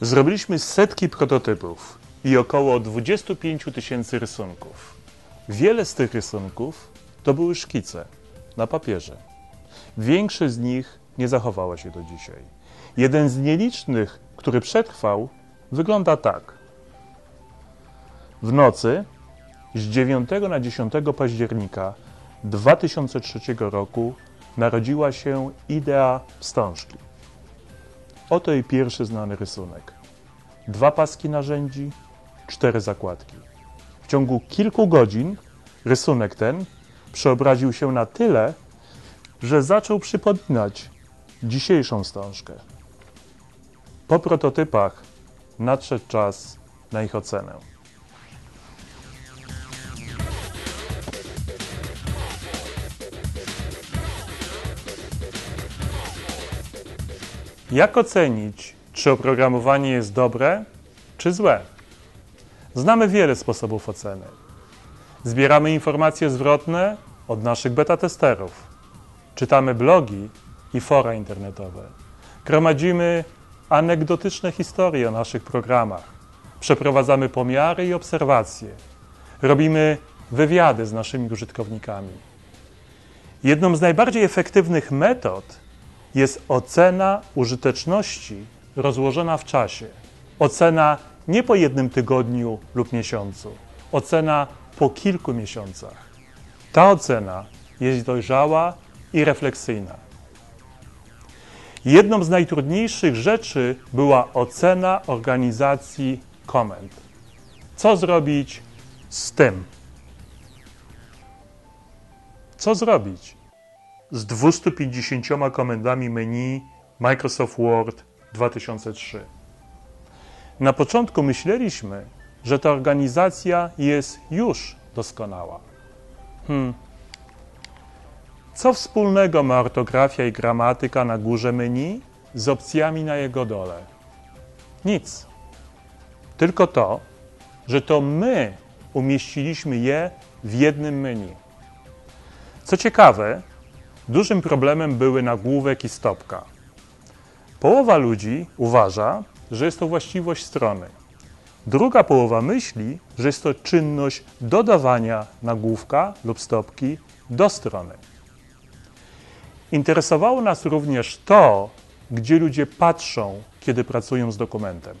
Zrobiliśmy setki prototypów i około 25 tysięcy rysunków. Wiele z tych rysunków to były szkice na papierze. Większość z nich nie zachowała się do dzisiaj. Jeden z nielicznych, który przetrwał, wygląda tak. W nocy z 9 na 10 października 2003 roku narodziła się idea wstążki. Oto jej pierwszy znany rysunek. Dwa paski narzędzi, cztery zakładki. W ciągu kilku godzin rysunek ten przeobraził się na tyle, że zaczął przypominać dzisiejszą wstążkę. Po prototypach nadszedł czas na ich ocenę. Jak ocenić, czy oprogramowanie jest dobre, czy złe? Znamy wiele sposobów oceny. Zbieramy informacje zwrotne od naszych beta-testerów. Czytamy blogi i fora internetowe. Gromadzimy anegdotyczne historie o naszych programach. Przeprowadzamy pomiary i obserwacje. Robimy wywiady z naszymi użytkownikami. Jedną z najbardziej efektywnych metod jest ocena użyteczności rozłożona w czasie. Ocena nie po jednym tygodniu lub miesiącu, ocena po kilku miesiącach. Ta ocena jest dojrzała i refleksyjna. Jedną z najtrudniejszych rzeczy była ocena organizacji komend. Co zrobić z tym? Co zrobić z 250 komendami menu Microsoft Word 2003? Na początku myśleliśmy, że ta organizacja jest już doskonała. Hmm. Co wspólnego ma ortografia i gramatyka na górze menu z opcjami na jego dole? Nic. Tylko to, że to my umieściliśmy je w jednym menu. Co ciekawe, dużym problemem były nagłówek i stopka. Połowa ludzi uważa, że jest to właściwość strony. Druga połowa myśli, że jest to czynność dodawania nagłówka lub stopki do strony. Interesowało nas również to, gdzie ludzie patrzą, kiedy pracują z dokumentem.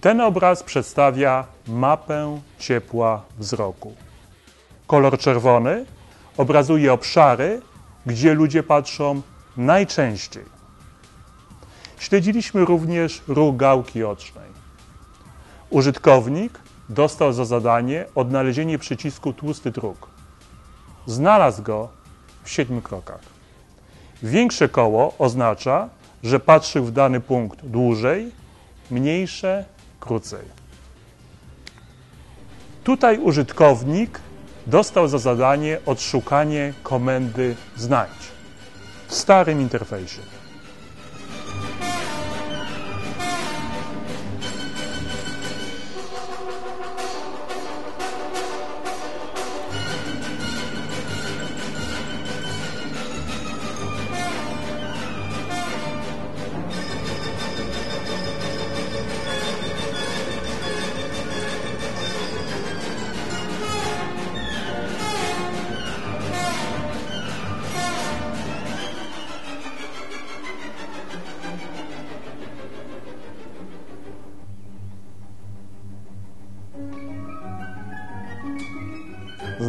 Ten obraz przedstawia mapę ciepła wzroku. Kolor czerwony obrazuje obszary, gdzie ludzie patrzą najczęściej. Śledziliśmy również ruch gałki ocznej. Użytkownik dostał za zadanie odnalezienie przycisku tłusty druk. Znalazł go w siedmiu krokach. Większe koło oznacza, że patrzył w dany punkt dłużej, mniejsze krócej. Tutaj użytkownik dostał za zadanie odszukanie komendy znajdź w starym interfejsie.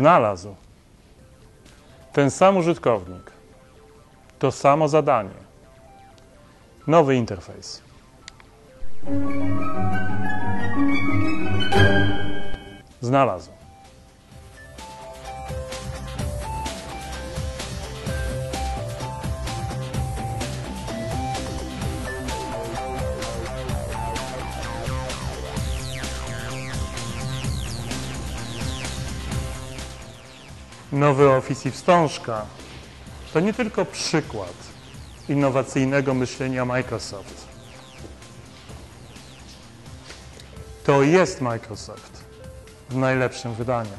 Znalazł. Ten sam użytkownik. To samo zadanie. Nowy interfejs. Znalazł. Nowy Office i wstążka to nie tylko przykład innowacyjnego myślenia Microsoft. To jest Microsoft w najlepszym wydaniu.